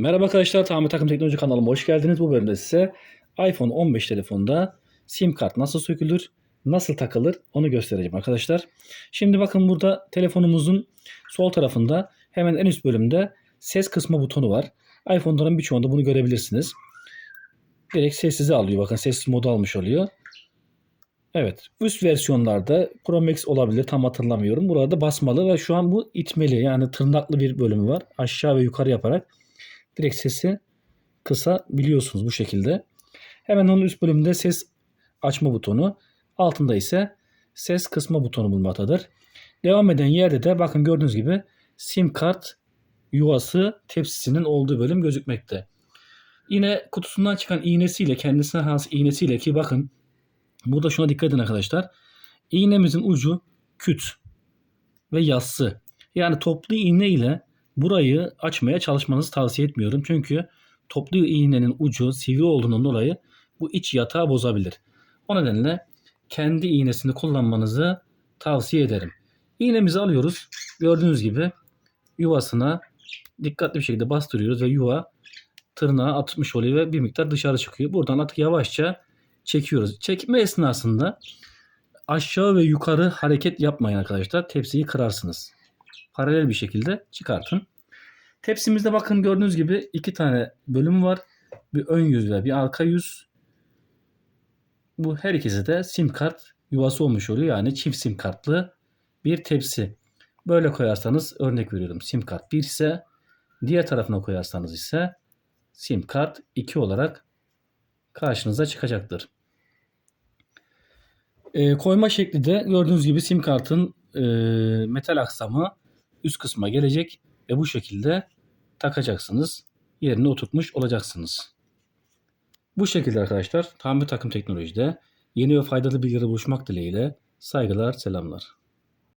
Merhaba arkadaşlar, Tamir Takım Teknoloji kanalıma hoş geldiniz. Bu bölümde size iPhone 15 telefonda SIM kart nasıl sökülür, nasıl takılır onu göstereceğim arkadaşlar. Şimdi bakın burada telefonumuzun sol tarafında hemen en üst bölümde ses kısma butonu var. iPhone'ların birçoğunda bunu görebilirsiniz. Direkt sessize alıyor. Bakın sessiz modu almış oluyor. Evet. Üst versiyonlarda Pro Max olabilir. Tam hatırlamıyorum. Burada basmalı ve şu an bu itmeli. Yani tırnaklı bir bölümü var. Aşağı ve yukarı yaparak direkt sesi kısa biliyorsunuz bu şekilde. Hemen onun üst bölümünde ses açma butonu. Altında ise ses kısma butonu bulunmaktadır. Devam eden yerde de bakın gördüğünüz gibi sim kart yuvası tepsisinin olduğu bölüm gözükmekte. Yine kutusundan çıkan iğnesiyle kendisine has iğnesiyle ki bakın burada şuna dikkat edin arkadaşlar. İğnemizin ucu küt ve yassı. Yani toplu iğne ile burayı açmaya çalışmanızı tavsiye etmiyorum. Çünkü toplu iğnenin ucu sivri olduğundan dolayı bu iç yatağı bozabilir. O nedenle kendi iğnesini kullanmanızı tavsiye ederim. İğnemizi alıyoruz. Gördüğünüz gibi yuvasına dikkatli bir şekilde bastırıyoruz ve yuva tırnağı atmış oluyor ve bir miktar dışarı çıkıyor. Buradan artık yavaşça çekiyoruz. Çekme esnasında aşağı ve yukarı hareket yapmayın arkadaşlar. Tepsiyi kırarsınız. Paralel bir şekilde çıkartın. Tepsimizde bakın gördüğünüz gibi iki tane bölüm var. Bir ön yüz ve bir arka yüz. Bu her ikisi de sim kart yuvası olmuş oluyor. Yani çift sim kartlı bir tepsi. Böyle koyarsanız örnek veriyorum sim kart 1 ise diğer tarafına koyarsanız ise sim kart 2 olarak karşınıza çıkacaktır. E, koyma şekli de gördüğünüz gibi sim kartın e, metal aksamı üst kısma gelecek ve bu şekilde takacaksınız. Yerine oturtmuş olacaksınız. Bu şekilde arkadaşlar tamir takım teknolojide yeni ve faydalı bilgileri buluşmak dileğiyle saygılar, selamlar.